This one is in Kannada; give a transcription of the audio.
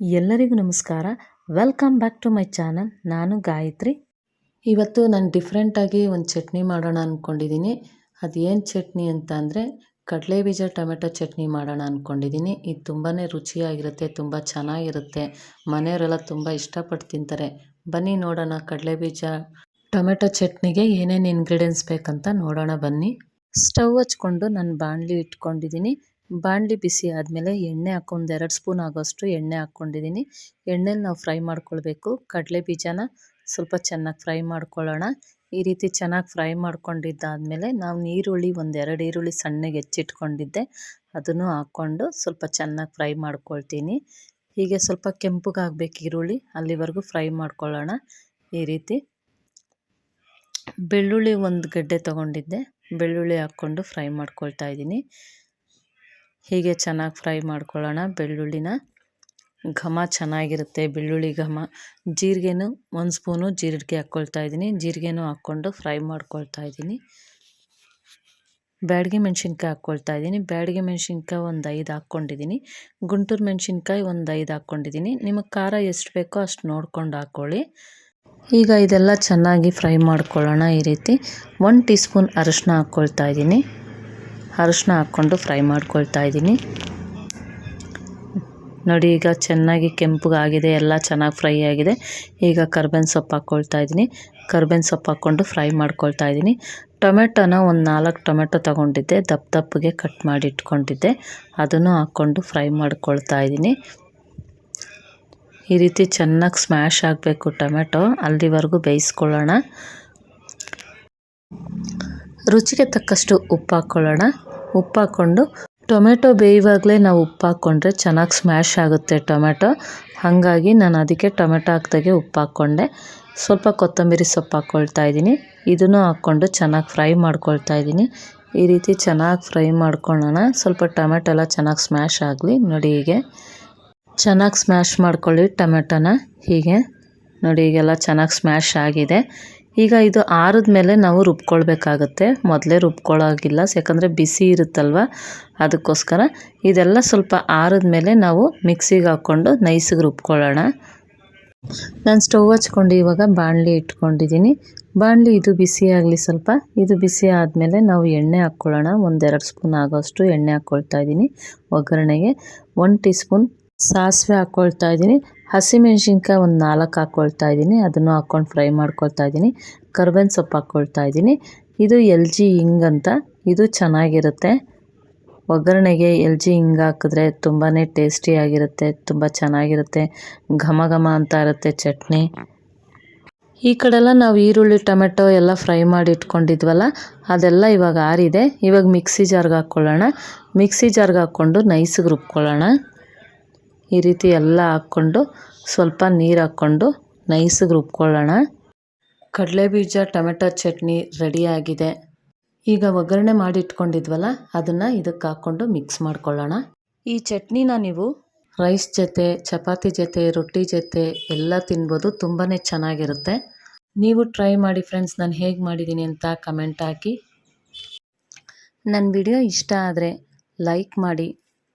ಎಲ್ಲರಿಗೂ ನಮಸ್ಕಾರ. Welcome back to my channel ನಾನು ಗಾಯತ್ರಿ. ಇವತ್ತು ನಾನು ಡಿಫ್ರೆಂಟಾಗಿ ಒಂದು ಚಟ್ನಿ ಮಾಡೋಣ ಅಂದ್ಕೊಂಡಿದ್ದೀನಿ ಅದೇನು ಚಟ್ನಿ ಅಂತ ಅಂದರೆ ಕಡಲೆ ಬೀಜ ಟೊಮೆಟೊ ಚಟ್ನಿ ಮಾಡೋಣ ಅಂದ್ಕೊಂಡಿದ್ದೀನಿ ಇದು ತುಂಬಾ ರುಚಿಯಾಗಿರುತ್ತೆ ತುಂಬ ಚೆನ್ನಾಗಿರುತ್ತೆ. ಮನೆಯವರೆಲ್ಲ ತುಂಬ ಇಷ್ಟಪಟ್ಟು ತಿಂತಾರೆ. ಬನ್ನಿ ನೋಡೋಣ ಕಡಲೆ ಬೀಜ ಟೊಮೆಟೊ ಚಟ್ನಿಗೆ ಏನೇನು ಇಂಗ್ರೀಡಿಯೆಂಟ್ಸ್ ಬೇಕಂತ ನೋಡೋಣ ಬನ್ನಿ. ಸ್ಟವ್ ಹಚ್ಕೊಂಡು ನಾನು ಬಾಣಲಿ ಇಟ್ಕೊಂಡಿದ್ದೀನಿ ಬಾಣಲಿ ಬಿಸಿ ಆದಮೇಲೆ ಎಣ್ಣೆ ಹಾಕೊಂಡು ಎರಡು ಸ್ಪೂನ್ ಆಗೋಷ್ಟು ಎಣ್ಣೆ ಹಾಕ್ಕೊಂಡಿದ್ದೀನಿ ಎಣ್ಣೆಲಿ ನಾವು ಫ್ರೈ ಮಾಡ್ಕೊಳ್ಬೇಕು. ಕಡಲೆ ಬೀಜನ ಸ್ವಲ್ಪ ಚೆನ್ನಾಗಿ ಫ್ರೈ ಮಾಡ್ಕೊಳ್ಳೋಣ ಈ ರೀತಿ ಚೆನ್ನಾಗಿ ಫ್ರೈ ಮಾಡ್ಕೊಂಡಿದ್ದಾದಮೇಲೆ ನಾವು ಈರುಳ್ಳಿ ಒಂದೆರಡು ಈರುಳ್ಳಿ ಸಣ್ಣಗೆ ಹೆಚ್ಚಿಟ್ಕೊಂಡಿದ್ದೆ. ಅದನ್ನು ಹಾಕ್ಕೊಂಡು ಸ್ವಲ್ಪ ಚೆನ್ನಾಗಿ ಫ್ರೈ ಮಾಡ್ಕೊಳ್ತೀನಿ. ಹೀಗೆ ಸ್ವಲ್ಪ ಕೆಂಪಗಾಗಬೇಕು ಈರುಳ್ಳಿ, ಅಲ್ಲಿವರೆಗೂ ಫ್ರೈ ಮಾಡ್ಕೊಳ್ಳೋಣ ಈ ರೀತಿ. ಬೆಳ್ಳುಳ್ಳಿ ಒಂದು ಗಡ್ಡೆ ತೊಗೊಂಡಿದ್ದೆ. ಬೆಳ್ಳುಳ್ಳಿ ಹಾಕ್ಕೊಂಡು ಫ್ರೈ ಮಾಡ್ಕೊಳ್ತಾ ಇದ್ದೀನಿ ಹೀಗೆ ಚೆನ್ನಾಗಿ ಫ್ರೈ ಮಾಡ್ಕೊಳ್ಳೋಣ ಬೆಳ್ಳುಳ್ಳಿನ. ಘಮ ಚೆನ್ನಾಗಿರುತ್ತೆ ಬೆಳ್ಳುಳ್ಳಿ ಘಮ. ಜೀರಿಗೆನೂ ಒಂದು ಸ್ಪೂನು ಜೀರಿಗೆ ಹಾಕ್ಕೊಳ್ತಾ ಇದ್ದೀನಿ. ಜೀರಿಗೆನೂ ಹಾಕ್ಕೊಂಡು ಫ್ರೈ ಮಾಡ್ಕೊಳ್ತಾ ಇದ್ದೀನಿ. ಬ್ಯಾಡಿಗೆ ಮೆಣಸಿನ್ಕಾಯಿ ಹಾಕ್ಕೊಳ್ತಾ ಇದ್ದೀನಿ. ಬ್ಯಾಡಿಗೆ ಮೆಣಸಿನ್ಕಾಯಿ ಒಂದು ಐದು ಹಾಕ್ಕೊಂಡಿದ್ದೀನಿ. ಗುಂಟೂರು ಮೆಣಸಿನ್ಕಾಯಿ ಒಂದು ಐದು ಹಾಕ್ಕೊಂಡಿದ್ದೀನಿ. ನಿಮಗೆ ಖಾರ ಎಷ್ಟು ಬೇಕೋ ಅಷ್ಟು ನೋಡ್ಕೊಂಡು ಹಾಕ್ಕೊಳ್ಳಿ. ಈಗ ಇದೆಲ್ಲ ಚೆನ್ನಾಗಿ ಫ್ರೈ ಮಾಡ್ಕೊಳ್ಳೋಣ ಈ ರೀತಿ. ಒನ್ ಟೀ ಸ್ಪೂನ್ ಅರಿಶಿನ ಹಾಕ್ಕೊಳ್ತಾ ಇದ್ದೀನಿ. ಅರಿಶಿನ ಹಾಕ್ಕೊಂಡು ಫ್ರೈ ಮಾಡ್ಕೊಳ್ತಾ ಇದ್ದೀನಿ. ನೋಡಿ, ಈಗ ಚೆನ್ನಾಗಿ ಕೆಂಪಗಾಗಿದೆ ಎಲ್ಲ ಚೆನ್ನಾಗಿ ಫ್ರೈ ಆಗಿದೆ. ಈಗ ಕರ್ಬೇವಿನ ಸೊಪ್ಪು ಹಾಕ್ಕೊಳ್ತಾ ಇದ್ದೀನಿ. ಕರ್ಬೇವಿನ ಸೊಪ್ಪು ಹಾಕ್ಕೊಂಡು ಫ್ರೈ ಮಾಡ್ಕೊಳ್ತಾ ಇದ್ದೀನಿ. ಟೊಮೆಟೊನ ಒಂದು ನಾಲ್ಕು ಟೊಮೆಟೊ ತೊಗೊಂಡಿದ್ದೆ, ದಪ್ಪ ದಪ್ಪಗೆ ಕಟ್ ಮಾಡಿ ಇಟ್ಕೊಂಡಿದ್ದೆ. ಅದನ್ನು ಹಾಕ್ಕೊಂಡು ಫ್ರೈ ಮಾಡ್ಕೊಳ್ತಾ ಇದ್ದೀನಿ. ಈ ರೀತಿ ಚೆನ್ನಾಗಿ ಸ್ಮ್ಯಾಶ್ ಆಗಬೇಕು ಟೊಮೆಟೊ, ಅಲ್ಲಿವರೆಗೂ ಬೇಯಿಸ್ಕೊಳ್ಳೋಣ. ರುಚಿಗೆ ತಕ್ಕಷ್ಟು ಉಪ್ಪು ಹಾಕ್ಕೊಳ್ಳೋಣ. ಉಪ್ಪು ಹಾಕ್ಕೊಂಡು ಟೊಮೆಟೊ ಬೇಯುವಾಗಲೇ ನಾವು ಉಪ್ಪು ಹಾಕ್ಕೊಂಡ್ರೆ ಚೆನ್ನಾಗಿ ಸ್ಮ್ಯಾಶ್ ಆಗುತ್ತೆ ಟೊಮೆಟೊ. ಹಾಗಾಗಿ ನಾನು ಅದಕ್ಕೆ ಟೊಮೆಟೊ ಹಾಕ್ದಾಗೆ ಉಪ್ಪು ಹಾಕ್ಕೊಂಡೆ ಸ್ವಲ್ಪ ಕೊತ್ತಂಬರಿ ಸೊಪ್ಪು ಹಾಕ್ಕೊಳ್ತಾ ಇದ್ದೀನಿ. ಇದನ್ನು ಹಾಕ್ಕೊಂಡು ಚೆನ್ನಾಗಿ ಫ್ರೈ ಮಾಡ್ಕೊಳ್ತಾ ಇದ್ದೀನಿ. ಈ ರೀತಿ ಚೆನ್ನಾಗಿ ಫ್ರೈ ಮಾಡ್ಕೊಳ್ಳೋಣ. ಸ್ವಲ್ಪ ಟೊಮೆಟೊ ಎಲ್ಲ ಚೆನ್ನಾಗಿ ಸ್ಮ್ಯಾಶ್ ಆಗಲಿ. ನೋಡಿ ಹೀಗೆ. ಚೆನ್ನಾಗಿ ಸ್ಮ್ಯಾಶ್ ಮಾಡ್ಕೊಳ್ಳಿ ಟೊಮೆಟೊನ. ಹೀಗೆ. ನೋಡಿ ಈಗೆಲ್ಲ ಚೆನ್ನಾಗಿ ಸ್ಮ್ಯಾಶ್ ಆಗಿದೆ. ಈಗ ಇದು ಆರಿದ ಮೇಲೆ ನಾವು ರುಬ್ಕೊಳ್ಬೇಕಾಗತ್ತೆ. ಮೊದಲೇ ರುಬ್ಕೊಳ್ಳೋಗಿಲ್ಲ ಯಾಕಂದರೆ ಬಿಸಿ ಇರುತ್ತಲ್ವ? ಅದಕ್ಕೋಸ್ಕರ ಇದೆಲ್ಲ ಸ್ವಲ್ಪ ಆರಿದ ಮೇಲೆ ನಾವು ಮಿಕ್ಸಿಗೆ ಹಾಕ್ಕೊಂಡು ನೈಸಿಗೆ ರುಬ್ಕೊಳ್ಳೋಣ. ನಾನು ಸ್ಟವ್ ಹಚ್ಕೊಂಡು ಇವಾಗ ಬಾಣಲಿ ಇಟ್ಕೊಂಡಿದ್ದೀನಿ. ಬಾಣಲಿ ಇದು ಬಿಸಿ ಆಗಲಿ ಸ್ವಲ್ಪ, ಇದು ಬಿಸಿ ಆದಮೇಲೆ ನಾವು ಎಣ್ಣೆ ಹಾಕ್ಕೊಳ್ಳೋಣ. ಒಂದೆರಡು ಸ್ಪೂನ್ ಆಗೋಷ್ಟು ಎಣ್ಣೆ ಹಾಕ್ಕೊಳ್ತಾ ಇದ್ದೀನಿ ಒಗ್ಗರಣೆಗೆ. ಒನ್ ಟೀ ಸ್ಪೂನ್ ಸಾಸಿವೆ ಹಾಕ್ಕೊಳ್ತಾ ಇದ್ದೀನಿ. ಹಸಿಮೆಣ್ಸಿನ್ಕಾಯಿ ಒಂದು ನಾಲ್ಕು ಹಾಕ್ಕೊಳ್ತಾ ಇದ್ದೀನಿ. ಅದನ್ನು ಹಾಕ್ಕೊಂಡು ಫ್ರೈ ಮಾಡ್ಕೊಳ್ತಾ ಇದ್ದೀನಿ. ಕರ್ಬೇವಿನ ಸೊಪ್ಪು ಹಾಕ್ಕೊಳ್ತಾ ಇದ್ದೀನಿ. ಇದು ಎಲ್ ಜಿ ಹಿಂಗ್ ಅಂತ. ಇದು ಚೆನ್ನಾಗಿರುತ್ತೆ. ಒಗ್ಗರಣೆಗೆ ಎಲ್ ಜಿ ಹಿಂಗ್ ಹಾಕಿದ್ರೆ ತುಂಬಾ ಟೇಸ್ಟಿಯಾಗಿರುತ್ತೆ ತುಂಬ ಚೆನ್ನಾಗಿರುತ್ತೆ. ಘಮ ಘಮ ಅಂತ ಇರುತ್ತೆ ಚಟ್ನಿ. ಈ ಕಡೆಲ್ಲ ನಾವು ಈರುಳ್ಳಿ, ಟೊಮೆಟೊ ಎಲ್ಲ ಫ್ರೈ ಮಾಡಿ ಇಟ್ಕೊಂಡಿದ್ವಲ್ಲ, ಅದೆಲ್ಲ ಇವಾಗ ಆರಿದೆ. ಇವಾಗ ಮಿಕ್ಸಿ ಜಾರ್ಗೆ ಹಾಕ್ಕೊಳ್ಳೋಣ ಮಿಕ್ಸಿ ಜಾರ್ಗೆ ಹಾಕ್ಕೊಂಡು ನೈಸಿಗೆ ರುಬ್ಕೊಳ್ಳೋಣ. ಈ ರೀತಿ ಎಲ್ಲ ಹಾಕ್ಕೊಂಡು ಸ್ವಲ್ಪ ನೀರು ಹಾಕ್ಕೊಂಡು ನೈಸಿಗೆ ರುಬ್ಕೊಳ್ಳೋಣ. ಕಡಲೆಬೀಜ, ಟೊಮೆಟೊ ಚಟ್ನಿ ರೆಡಿಯಾಗಿದೆ ಈಗ ಒಗ್ಗರಣೆ ಮಾಡಿ ಇಟ್ಕೊಂಡಿದ್ವಲ್ಲ ಅದನ್ನು ಇದಕ್ಕೆ ಹಾಕ್ಕೊಂಡು ಮಿಕ್ಸ್ ಮಾಡ್ಕೊಳ್ಳೋಣ. ಈ ಚಟ್ನಿನ ನೀವು ರೈಸ್ ಜೊತೆ, ಚಪಾತಿ ಜೊತೆ, ರೊಟ್ಟಿ ಜೊತೆ ಎಲ್ಲ ತಿನ್ಬೋದು ತುಂಬಾ ಚೆನ್ನಾಗಿರುತ್ತೆ. ನೀವು ಟ್ರೈ ಮಾಡಿ ಫ್ರೆಂಡ್ಸ್ ನಾನು ಹೇಗೆ ಮಾಡಿದ್ದೀನಿ ಅಂತ ಕಮೆಂಟ್ ಹಾಕಿ. ನನ್ನ ವಿಡಿಯೋ ಇಷ್ಟ ಆದರೆ ಲೈಕ್ ಮಾಡಿ.